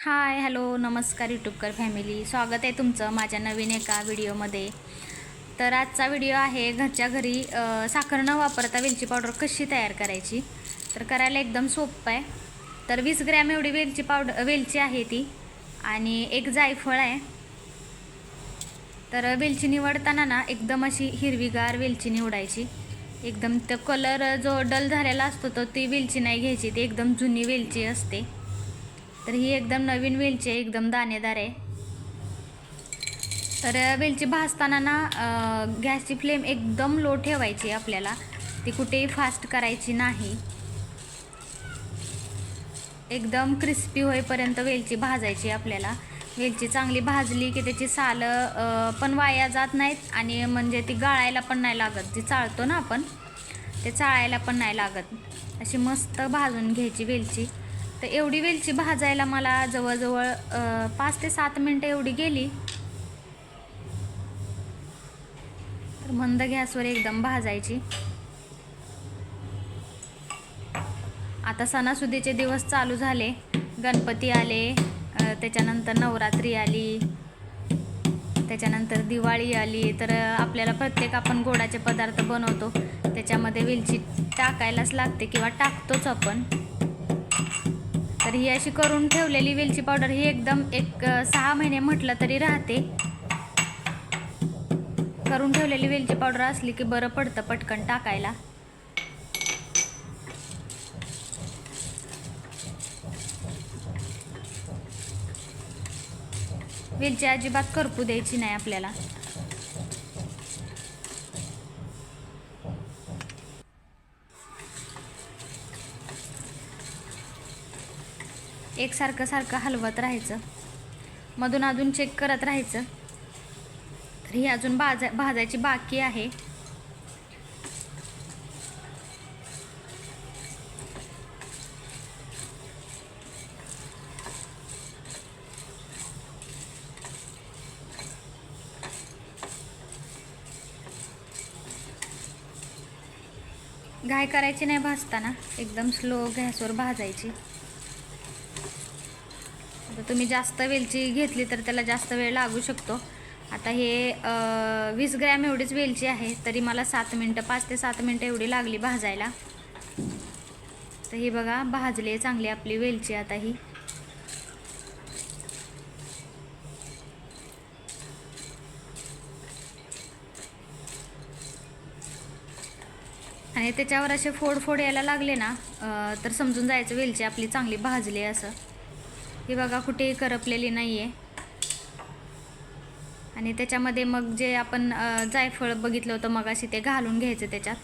Hi hello नमस्कार यूट्यूबकर family. स्वागत आहे तुमचं माझ्या नवीन एका व्हिडिओमध्ये. तर आजचा व्हिडिओ आहे घरच्या घरी साखर न वापरता वेलची पावडर कशी तयार करायची? तर करायला एकदम सोपं आहे. तर वीस ग्रॅम एवढी वेलची पावडर वेलची आहे ती आणि एक जायफळ आहे. तर वेलची निवडताना ना एकदम अशी हिरवीगार वेलची निवडायची. एकदम तो कलर जो डल झालेला असतो तो ती वेलची नाही घ्यायची ती एकदम जुनी वेलची असते. तर ही एकदम नवीन वेलची आहे एकदम दाणेदार आहे. तर वेलची भाजताना ना गॅसची फ्लेम एकदम लो ठेवायची आपल्याला. ती कुठेही फास्ट करायची नाही. एकदम क्रिस्पी होईपर्यंत वेलची भाजायची आपल्याला. वेलची चांगली भाजली की त्याची सालं पण वाया जात नाहीत आणि म्हणजे ती गाळायला पण नाही लागत. जी चाळतो ना आपण ते चाळायला पण नाही लागत. अशी मस्त भाजून घ्यायची वेलची. तर एवढी वेलची भाजायला मला जवळजवळ पाच ते सात मिनटं एवढी गेली. तर मंद गॅसवर एकदम भाजायची. आता सणासुदीचे दिवस चालू झाले. गणपती आले त्याच्यानंतर नवरात्री आली. त्याच्यानंतर दिवाळी आली. तर आपल्याला प्रत्येक आपण गोडाचे पदार्थ बनवतो. त्याच्यामध्ये वेलची टाकायलाच लागते किंवा टाकतोच आपण. तर ही अशी करून ठेवलेली वेलची पावडर ही एकदम एक सहा महिने म्हटलं तरी राहते. करून ठेवलेली वेलची पावडर असली की बरं पडतं पटकन टाकायला. वेलची अजिबात करपू द्यायची नाही आपल्याला. एकसारखं सारखं हलवत राहायचं. मधून अजून चेक करत राहायचं. तर ही अजून भाजा भाजायची बाकी आहे. घाय करायची नाही भाजताना एकदम स्लो गॅसवर भाजायची. तुम्ही जास्त वेलची घेतली तर त्याला जास्त वेळ लागू शकतो. आता हे वीस ग्रॅम एवढीच वेलची आहे तरी मला सात मिनटं पाच ते सात मिनटं एवढी लागली भाजायला. तर ही बघा भाजली चांगली आपली वेलची आता ही. आणि त्याच्यावर असे फोड फोड यायला लागले ना तर समजून जायचं वेलची आपली चांगली भाजली असं. ही बघा कुठेही करपलेली नाही आहे आणि त्याच्यामध्ये मग जे आपण जायफळ बघितलं होतं मग अशी ते घालून घ्यायचं त्याच्यात.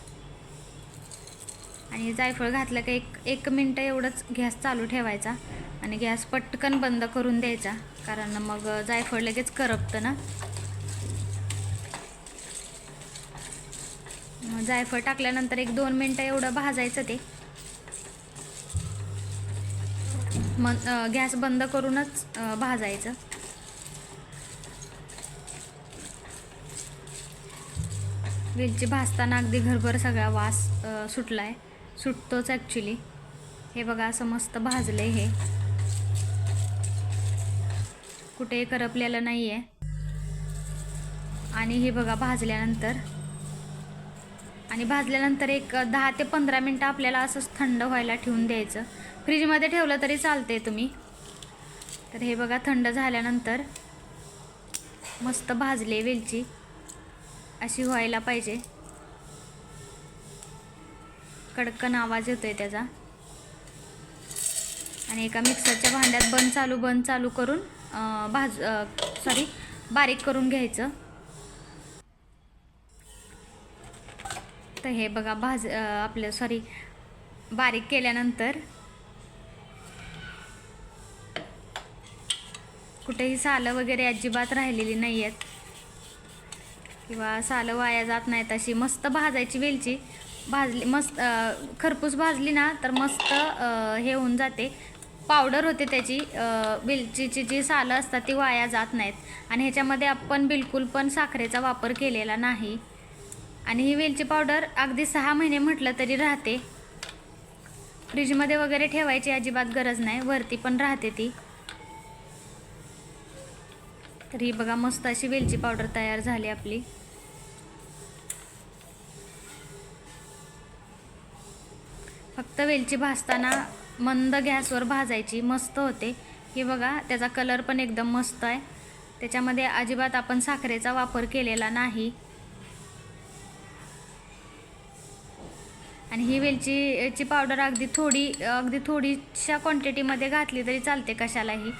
आणि जायफळ घातलं का एक एक मिनटं एवढंच गॅस चालू ठेवायचा आणि गॅस पटकन बंद करून द्यायचा. कारण मग जायफळ लगेच करपतं ना. जायफळ टाकल्यानंतर एक दोन मिनटं एवढं भाजायचं ते. मग गॅस बंद करूनच भाजायचं. वेलची भाजताना अगदी घरभर सगळा वास सुटला आहे सुटतोच ॲक्च्युली हे बघा असं मस्त भाजलं आहे हे. कुठेही करपलेलं नाही आहे आणि हे बघा भाजल्यानंतर. आणि भाजल्यानंतर एक दहा ते पंधरा मिनटं आपल्याला असंच थंड व्हायला ठेवून द्यायचं. फ्रीजमध्ये ठेवलं तरी चालते तुम्ही. तर हे बघा थंड झाल्यानंतर मस्त भाजले वेलची. अशी व्हायला पाहिजे. कडकन आवाज येतोय त्याचा. आणि एका मिक्सरच्या भांड्यात बंद चालू बंद चालू करून भाज सॉरी बारीक करून घ्यायचं. तर हे बघा भाज आपलं सॉरी बारीक केल्यानंतर कुठेही सालं वगैरे अजिबात राहिलेली नाही आहेत किंवा सालं वाया जात नाहीत अशी मस्त भाजायची वेलची. भाजली मस्त खरपूस भाजली ना तर मस्त हे होऊन जाते. पावडर होते त्याची वेलचीची जी सालं असतात ती वाया जात नाहीत. आणि ह्याच्यामध्ये आपण बिलकुल पण साखरेचा वापर केलेला नाही. आणि ही वेलची पावडर अगदी सहा महिने म्हटलं तरी राहते. फ्रीजमध्ये वगैरे ठेवायची अजिबात गरज नाही. वरती पण राहते ती. तर ही बघा मस्त अशी वेलची पावडर तयार झाली आपली. फक्त वेलची भाजताना मंद गॅसवर भाजायची मस्त होते. हे बघा त्याचा कलर पण एकदम मस्त आहे. त्याच्यामध्ये अजिबात आपण साखरेचा वापर केलेला नाही. आणि ही वेलची ची पावडर अगदी थोडी अगदी थोडीशा क्वांटिटीमध्ये घातली तरी चालते कशालाही.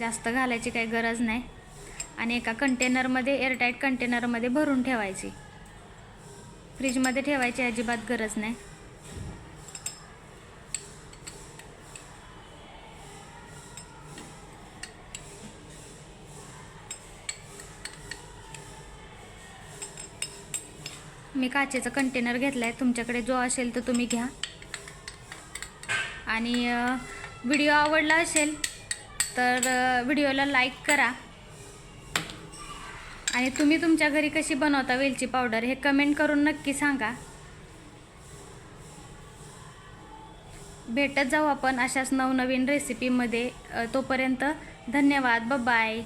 जास्त घालायची काही गरज नाही. आणि एका कंटेनरमध्ये एअरटाईट कंटेनरमध्ये भरून ठेवायची. फ्रीजमध्ये ठेवायची अजिबात गरज नाही. मी काचेचं कंटेनर घेतलं आहे तुमच्याकडे जो असेल तो तुम्ही घ्या. आणि व्हिडिओ आवडला असेल तर व्हिडिओला लाईक करा. आणि तुम्ही तुमच्या घरी कशी बनवता वेलची पावडर हे कमेंट करून नक्की सांगा. भेटत जाऊ आपण अशाच नवनवीन रेसिपीमध्ये तोपर्यंत धन्यवाद. बाय